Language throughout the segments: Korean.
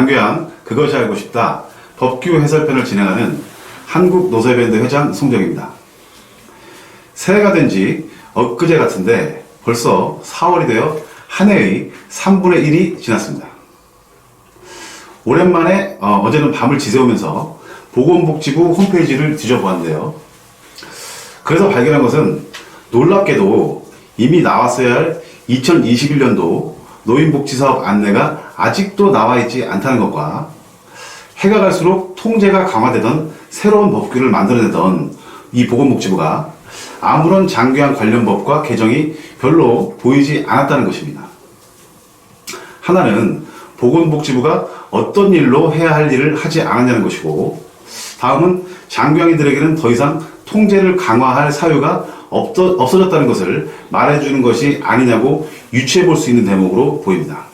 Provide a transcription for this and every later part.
장교양 그것이 알고 싶다 법규 해설편을 진행하는 한국노사밴드 회장 송정입니다. 새해가 된 지 엊그제 같은데 벌써 4월이 되어 한 해의 3분의 1이 지났습니다. 오랜만에 어, 제는 밤을 지새우면서 보건복지부 홈페이지를 뒤져보았는데요. 그래서 발견한 것은 놀랍게도 이미 나왔어야 할 2021년도 노인복지사업 안내가 아직도 나와 있지 않다는 것과 해가 갈수록 통제가 강화되던 새로운 법규를 만들어내던 이 보건복지부가 아무런 장기한 관련 법과 개정이 별로 보이지 않았다는 것입니다. 하나는 보건복지부가 어떤 일로 해야 할 일을 하지 않았냐는 것이고 다음은 장병인들에게는 더 이상 통제를 강화할 사유가 없어, 없어졌다는 것을 말해주는 것이 아니냐고 유추해 볼 수 있는 대목으로 보입니다.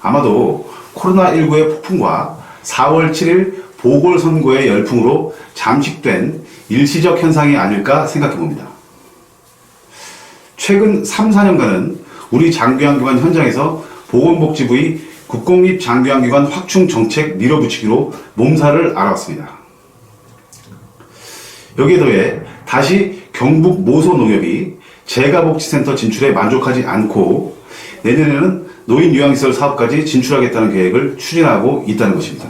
아마도 코로나19의 폭풍과 4월 7일 보궐선거의 열풍으로 잠식된 일시적 현상이 아닐까 생각해 봅니다. 최근 3, 4년간은 우리 장교양기관 현장에서 보건복지부의 국공립 장교양기관 확충 정책 밀어붙이기로 몸살을 앓았습니다. 여기에 더해 다시 경북 모소농협이 재가복지센터 진출에 만족하지 않고 내년에는 노인 요양시설 사업까지 진출하겠다는 계획을 추진하고 있다는 것입니다.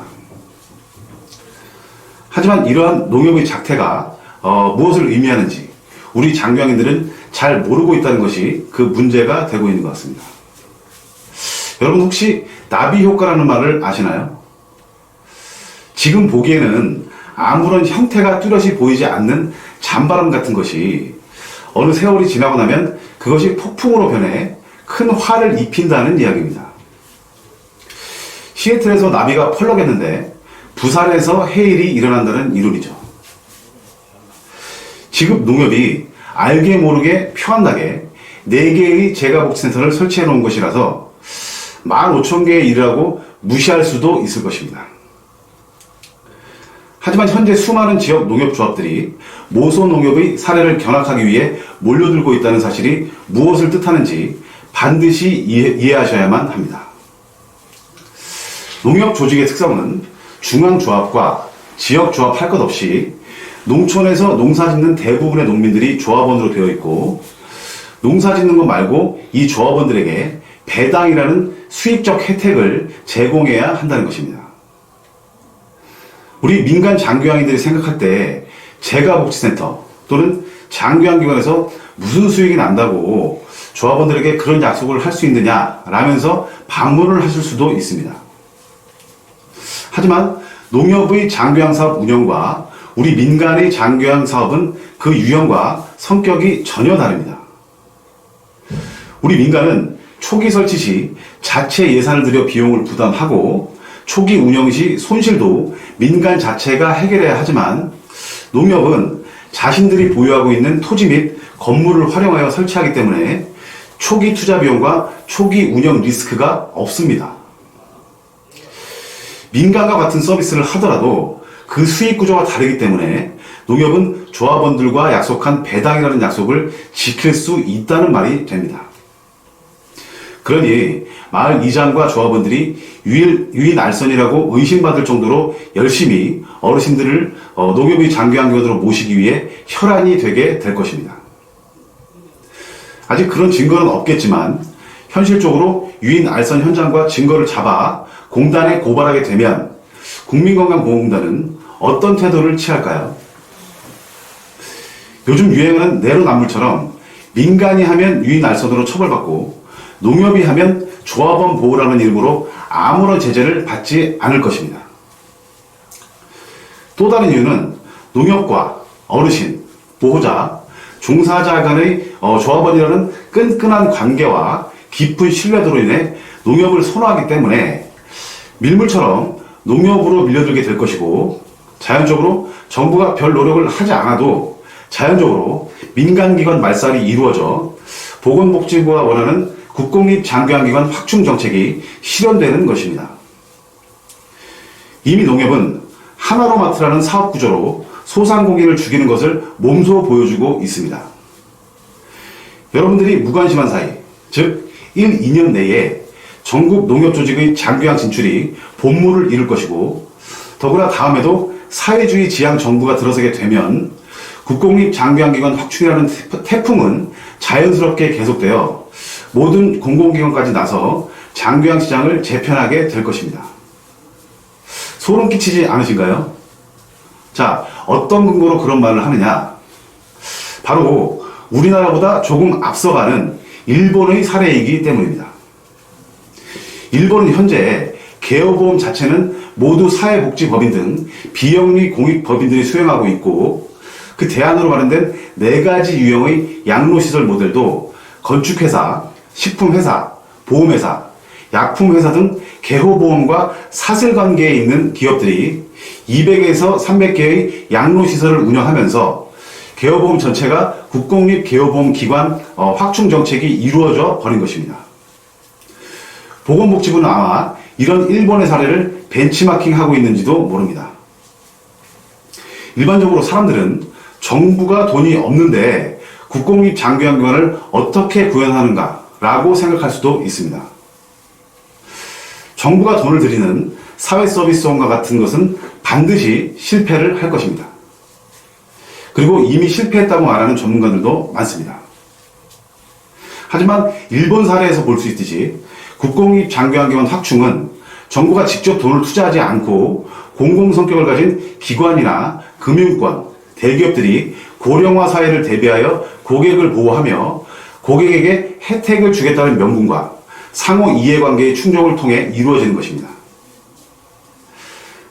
하지만 이러한 농협의 작태가 어, 무엇을 의미하는지 우리 장교양인들은 잘 모르고 있다는 것이 그 문제가 되고 있는 것 같습니다. 여러분 혹시 나비 효과라는 말을 아시나요? 지금 보기에는 아무런 형태가 뚜렷이 보이지 않는 잔바람 같은 것이 어느 세월이 지나고 나면 그것이 폭풍으로 변해 큰 화를 입힌다는 이야기입니다. 시애틀에서 나비가 펄럭했는데 부산에서 해일이 일어난다는 이론이죠. 지금 농협이 알게 모르게 표한나게 4개의 재가복지센터를 설치해 놓은 것이라서 15,000개의 일이라고 무시할 수도 있을 것입니다. 하지만 현재 수많은 지역 농협조합들이 모소 농협의 사례를 견학하기 위해 몰려들고 있다는 사실이 무엇을 뜻하는지 반드시 이해, 하셔야만 합니다. 농협 조직의 특성은 중앙조합과 지역조합 할 것 없이 농촌에서 농사 짓는 대부분의 농민들이 조합원으로 되어 있고 농사 짓는 것 말고 이 조합원들에게 배당이라는 수익적 혜택을 제공해야 한다는 것입니다. 우리 민간 장교양이들이 생각할 때 재가복지센터 또는 장교양 기관에서 무슨 수익이 난다고 조합원들에게 그런 약속을 할 수 있느냐 라면서 반문을 하실 수도 있습니다. 하지만 농협의 장교양 사업 운영과 우리 민간의 장교양 사업은 그 유형과 성격이 전혀 다릅니다. 우리 민간은 초기 설치 시 자체 예산을 들여 비용을 부담하고 초기 운영 시 손실도 민간 자체가 해결해야 하지만 농협은 자신들이 보유하고 있는 토지 및 건물을 활용하여 설치하기 때문에 초기 투자 비용과 초기 운영 리스크가 없습니다. 민간과 같은 서비스를 하더라도 그 수익 구조가 다르기 때문에 농협은 조합원들과 약속한 배당이라는 약속을 지킬 수 있다는 말이 됩니다. 그러니 마을 이장과 조합원들이 유인, 유인 알선이라고 의심받을 정도로 열심히 어르신들을 어, 농협의 장교환교원으로 모시기 위해 혈안이 되게 될 것입니다. 아직 그런 증거는 없겠지만 현실적으로 유인 알선 현장과 증거를 잡아 공단에 고발하게 되면 국민건강보험공단은 어떤 태도를 취할까요? 요즘 유행하는 내로남불처럼 민간이 하면 유인 알선으로 처벌받고 농협이 하면 조합원 보호라는 이름으로 아무런 제재를 받지 않을 것입니다. 또 다른 이유는 농협과 어르신, 보호자, 종사자 간의 어, 조합원이라는 끈끈한 관계와 깊은 신뢰도로 인해 농협을 선호하기 때문에 밀물처럼 농협으로 밀려들게 될 것이고 자연적으로 정부가 별 노력을 하지 않아도 자연적으로 민간기관 말살이 이루어져 보건복지부가 원하는 국공립 장교환기관 확충 정책이 실현되는 것입니다. 이미 농협은 하나로마트라는 사업 구조로 소상공인을 죽이는 것을 몸소 보여주고 있습니다. 여러분들이 무관심한 사이, 즉 1, 2년 내에 전국 농협조직의 장교양 진출이 본물을 이룰 것이고 더구나 다음에도 사회주의 지향 정부가 들어서게 되면 국공립 장교양기관 확충이라는 태풍은 자연스럽게 계속되어 모든 공공기관까지 나서 장교양 시장을 재편하게 될 것입니다. 소름 끼치지 않으신가요? 자, 어떤 근거로 그런 말을 하느냐? 바로 우리나라보다 조금 앞서가는 일본의 사례이기 때문입니다. 일본은 현재 개업보험 자체는 모두 사회복지법인 등 비영리 공익법인들이 수행하고 있고 그 대안으로 마련된 네 가지 유형의 양로시설 모델도 건축회사, 식품회사, 보험회사, 약품회사 등 개호보험과 사슬관계에 있는 기업들이 200에서 300개의 양로시설을 운영하면서 개호보험 전체가 국공립 개호보험 기관 어, 확충 정책이 이루어져 버린 것입니다. 보건복지부는 아마 이런 일본의 사례를 벤치마킹하고 있는지도 모릅니다. 일반적으로 사람들은 정부가 돈이 없는데 국공립 장교양기관을 어떻게 구현하는가 라고 생각할 수도 있습니다. 정부가 돈을 들이는 사회 서비스원과 같은 것은 반드시 실패를 할 것입니다. 그리고 이미 실패했다고 말하는 전문가들도 많습니다. 하지만 일본 사례에서 볼 수 있듯이 국공립 장교환기관 확충은 정부가 직접 돈을 투자하지 않고 공공 성격을 가진 기관이나 금융권, 대기업들이 고령화 사회를 대비하여 고객을 보호하며 고객에게 혜택을 주겠다는 명분과 상호 이해관계의 충족을 통해 이루어지는 것입니다.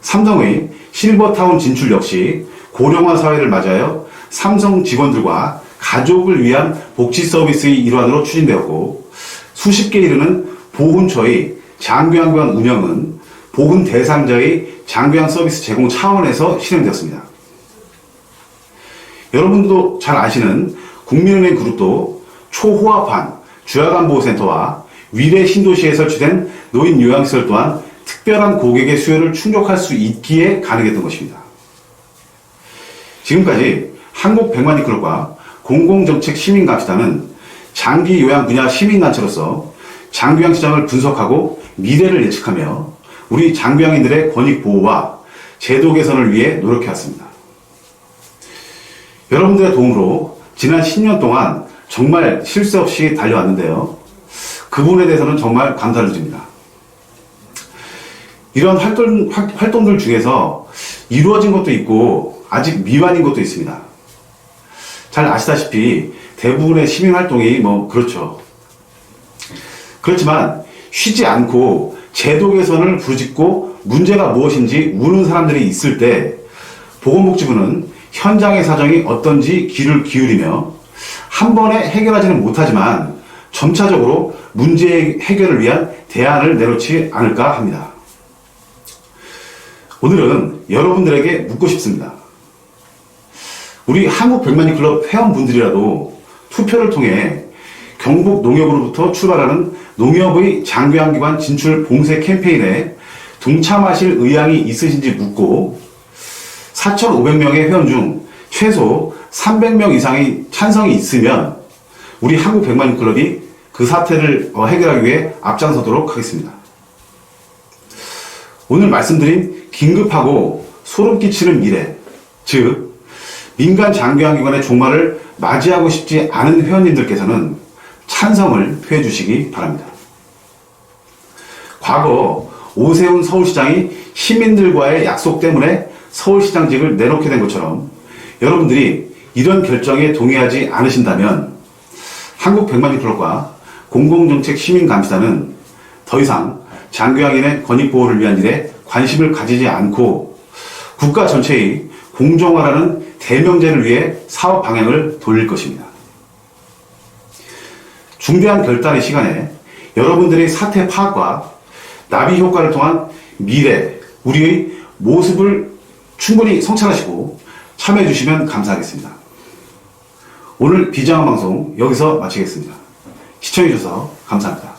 삼성의 실버타운 진출 역시 고령화 사회를 맞아요 삼성 직원들과 가족을 위한 복지 서비스의 일환으로 추진되었고 수십 개 이르는 보훈처의 장교양관 운영은 보훈 대상자의 장교양 서비스 제공 차원에서 실행되었습니다. 여러분도 잘 아시는 국민은행 그룹도 초호화판 주야간보호센터와 위례 신도시에 설치된 노인 요양시설 또한 특별한 고객의 수요를 충족할 수 있기에 가능했던 것입니다. 지금까지 한국 백만이 클럽과 공공정책 시민감시단은 장기 요양 분야 시민단체로서 장교양 시장을 분석하고 미래를 예측하며 우리 장교양인들의 권익 보호와 제도 개선을 위해 노력해왔습니다. 여러분들의 도움으로 지난 10년 동안 정말 실수 없이 달려왔는데요. 그 부분에 대해서는 정말 감사를 드립니다. 이런 활동, 활- 활동들 중에서 이루어진 것도 있고 아직 미완인 것도 있습니다. 잘 아시다시피 대부분의 시민 활동이 뭐 그렇죠. 그렇지만 쉬지 않고 제도 개선을 부르짖고 문제가 무엇인지 묻는 사람들이 있을 때 보건복지부는 현장의 사정이 어떤지 귀를 기울이며 한 번에 해결하지는 못하지만 점차적으로 문제 해결을 위한 대안을 내놓지 않을까 합니다. 오늘은 여러분들에게 묻고 싶습니다. 우리 한국 백만이 클럽 회원분들이라도 투표를 통해 경북 농협으로부터 출발하는 농협의 장교양기관 진출 봉쇄 캠페인에 동참하실 의향이 있으신지 묻고 4,500명의 회원 중 최소 300명 이상의 찬성이 있으면 우리 한국 백만 클럽이 그 사태를 어, 해결하기 위해 앞장서도록 하겠습니다. 오늘 말씀드린 긴급하고 소름 끼치는 미래, 즉 민간 장교양기관의 종말을 맞이하고 싶지 않은 회원님들께서는 찬성을 표해 주시기 바랍니다. 과거 오세훈 서울시장이 시민들과의 약속 때문에 서울시장직을 내놓게 된 것처럼 여러분들이 이런 결정에 동의하지 않으신다면 한국 백만리 클럽과 공공정책 시민감시단은 더 이상 장교양인의 권익보호를 위한 일에 관심을 가지지 않고 국가 전체의 공정화라는 대명제를 위해 사업 방향을 돌릴 것입니다. 중대한 결단의 시간에 여러분들의 사태 파악과 나비 효과를 통한 미래, 우리의 모습을 충분히 성찰하시고 참여해 주시면 감사하겠습니다. 오늘 비장한 방송 여기서 마치겠습니다. 시청해 주셔서 감사합니다.